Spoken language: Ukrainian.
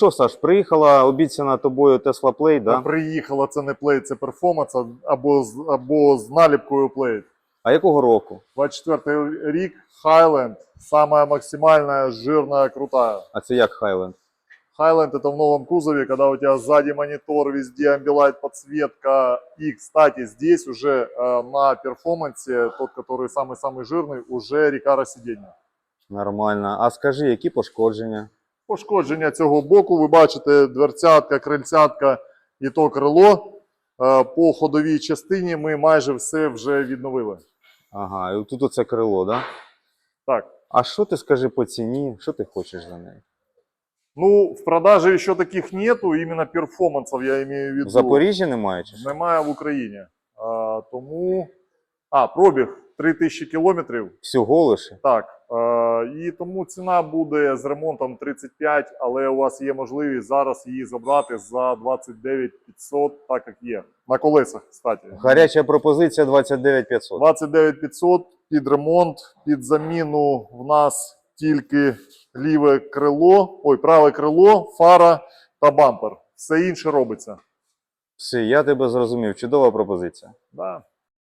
Що, Саш, приїхала обіцяна тобою Tesla Play, Да? да? Приїхала, це не плейт, це перформанс а- або, з- або з наліпкою плейт. А якого року? 24 рік, Highland, самая максимальная, жирная, крутая. А це як Highland? Highland это в новом кузове, когда у тебя сзади монитор, везде амбилайт, подсветка. И, кстати, здесь уже э, на перформансе, тот, который самый-самый жирный, уже рекара сидіння. Нормально. А скажи, які пошкодження? Пошкодження цього боку, ви бачите, дверцятка, крильцятка і то крило. Е, По ходовій частині ми майже все вже відновили. Ага, і тут оце крило, да? Так. А що ти скажи по ціні? Що ти хочеш за неї? Ну, в продаже ще таких нету, іменно перформансів я имею в виду. В Запоріжжі немає чи що? Немає в Україні. А, тому. А, пробіг 3000 кілометрів. Всього лише? Так. Е, і тому ціна буде з ремонтом 35, але у вас є можливість зараз її забрати за 29 500, так як є. На колесах, кстати. Гаряча пропозиція 29 500. 29 500 під ремонт, під заміну в нас тільки ліве крило, ой, праве крило, фара та бампер. Все інше робиться. Все, я тебе зрозумів. Чудова пропозиція. Да.